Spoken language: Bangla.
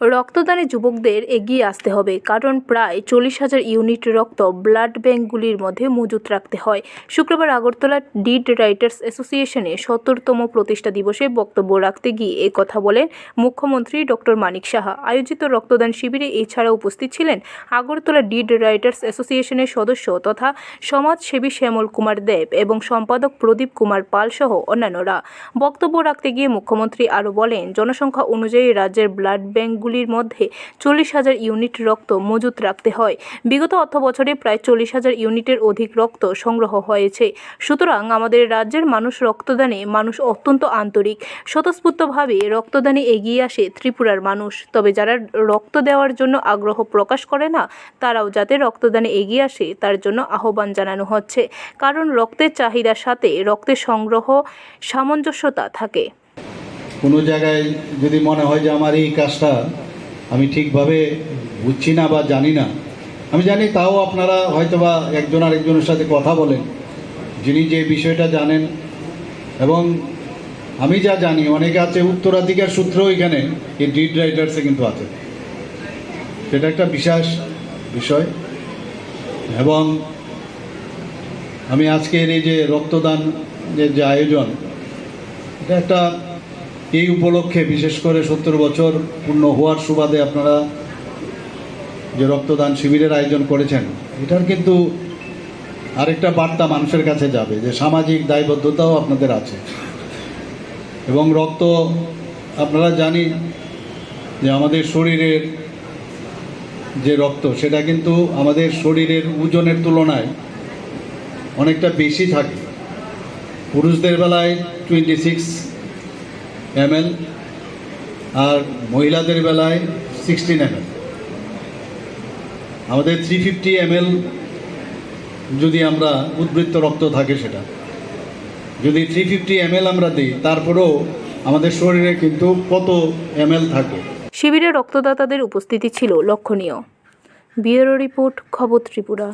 রক্তদানে যুবকদের এগিয়ে আসতে হবে, কারণ প্রায় চল্লিশ হাজার ইউনিট রক্ত ব্লাড ব্যাঙ্কগুলির মধ্যে মজুত রাখতে হয়। শুক্রবার আগরতলা ডিড রাইটার্স অ্যাসোসিয়েশনে সত্তরতম প্রতিষ্ঠা দিবসে বক্তব্য রাখতে গিয়ে এ কথা বলেন মুখ্যমন্ত্রী ডক্টর মানিক সাহা। আয়োজিত রক্তদান শিবিরে এছাড়া উপস্থিত ছিলেন আগরতলা ডিড রাইটার্স অ্যাসোসিয়েশনের সদস্য তথা সমাজসেবী শ্যামল কুমার দেব এবং সম্পাদক প্রদীপ কুমার পাল সহ অন্যান্যরা। বক্তব্য রাখতে গিয়ে মুখ্যমন্ত্রী আরও বলেন, জনসংখ্যা অনুযায়ী রাজ্যের ব্লাড ব্যাঙ্কগুলির মধ্যে চল্লিশ হাজার ইউনিট রক্ত মজুত রাখতে হয়। বিগত অর্থ বছরে প্রায় চল্লিশ হাজার ইউনিটের অধিক রক্ত সংগ্রহ হয়েছে। সুতরাং আমাদের রাজ্যের মানুষ রক্তদানে, মানুষ অত্যন্ত আন্তরিক। স্বতঃস্ফূর্তভাবে রক্তদানে এগিয়ে আসে ত্রিপুরার মানুষ। তবে যারা রক্ত দেওয়ার জন্য আগ্রহ প্রকাশ করে না, তারাও যাতে রক্তদানে এগিয়ে আসে, তার জন্য আহ্বান জানানো হচ্ছে। কারণ রক্তের চাহিদার সাথে রক্তের সংগ্রহ সামঞ্জস্যতা থাকে। কোনো জায়গায় যদি মনে হয় যে আমার এই কাজটা আমি ঠিকভাবে বুঝছি না বা জানি না, আমি জানি তাও আপনারা হয়তো বা একজন আরেকজনের সাথে কথা বলেন, যিনি যে বিষয়টা জানেন। এবং আমি যা জানি, অনেকে আছে উত্তরাধিকার সূত্র এখানে এই ডিড রাইটার্সে কিন্তু আছে। সেটা একটা বিশেষ বিষয়। এবং আমি আজকের এই যে রক্তদান যে আয়োজন, এটা একটা এই উপলক্ষে বিশেষ করে সত্তর বছর পূর্ণ হওয়ার সুবাদে আপনারা যে রক্তদান শিবিরের আয়োজন করেছেন, এটার কিন্তু আরেকটা বার্তা মানুষের কাছে যাবে যে সামাজিক দায়বদ্ধতাও আপনাদের আছে। এবং রক্ত, আপনারা জানি যে আমাদের শরীরের যে রক্ত, সেটা কিন্তু আমাদের শরীরের ওজনের তুলনায় অনেকটা বেশি থাকে। পুরুষদের বেলায় টোয়েন্টি সিক্স এমএল আর মহিলাদের বেলায় সিক্সটিন এমএল আমাদের থ্রি ফিফটি যদি আমরা উদ্বৃত্ত রক্ত থাকে সেটা। যদি থ্রি ফিফটি আমরা দিই, তারপরেও আমাদের শরীরে কিন্তু কত এমএল থাকে। শিবিরে রক্তদাতাদের উপস্থিতি ছিল লক্ষণীয়। ব্যুরো রিপোর্ট, খবর ত্রিপুরা।